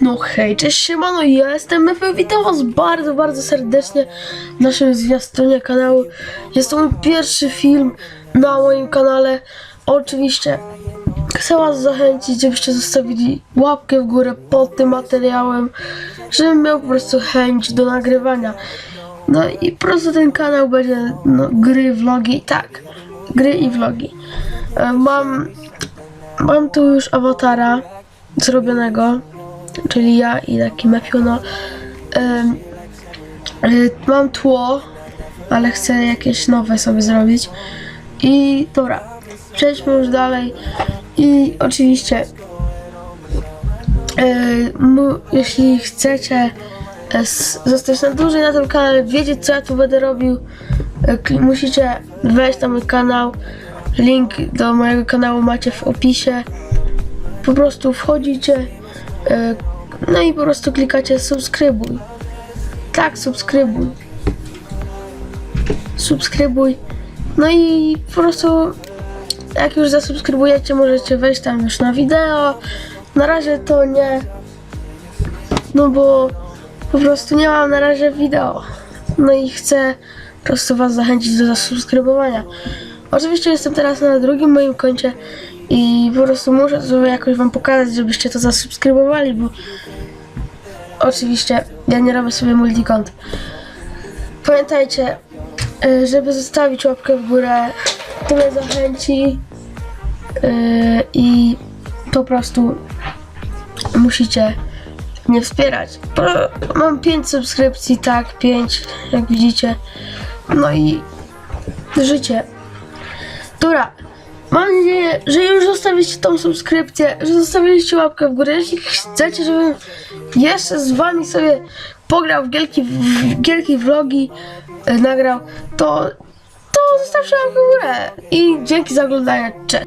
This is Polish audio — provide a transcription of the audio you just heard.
No hej, cześć siemano, ja jestem Mefe, witam was bardzo, bardzo serdecznie w naszym zwiastunie kanału. Jest to mój pierwszy film na moim kanale. Oczywiście chcę was zachęcić, żebyście zostawili łapkę w górę pod tym materiałem, żebym miał po prostu chęć do nagrywania. No i po prostu ten kanał będzie no, gry, vlogi, tak, gry i vlogi. E, Mam, mam tu już awatara zrobionego czyli ja i taki Mefiono. Ym, y, mam tło, ale chcę jakieś nowe sobie zrobić. I dobra, przejdźmy już dalej. I oczywiście, y, jeśli chcecie s- zostać na dłużej na tym kanale, wiedzieć co ja tu będę robił, kli- musicie wejść na mój kanał. Link do mojego kanału macie w opisie. Po prostu wchodzicie, E, No i po prostu klikacie subskrybuj. Tak, subskrybuj. Subskrybuj. No i po prostu jak już zasubskrybujecie, możecie wejść tam już na wideo. Na razie to nie. No bo po prostu nie mam na razie wideo. No i chcę po prostu was zachęcić do zasubskrybowania. Oczywiście jestem teraz na drugim moim koncie i po prostu muszę sobie jakoś wam pokazać, żebyście to zasubskrybowali, bo oczywiście ja nie robię sobie multikont. Pamiętajcie, y, żeby zostawić łapkę w górę, to mnie zachęci y, i po prostu musicie mnie wspierać. Mam 5 subskrypcji, tak, 5, jak widzicie. No i życie. Dobra, mam nadzieję, że już zostawiliście tą subskrypcję, że zostawiliście łapkę w górę. Jeśli chcecie, żebym jeszcze z wami sobie pograł w w vlogi, e, nagrał, to, to zostawcie łapkę w górę. I dzięki za oglądanie. Cześć.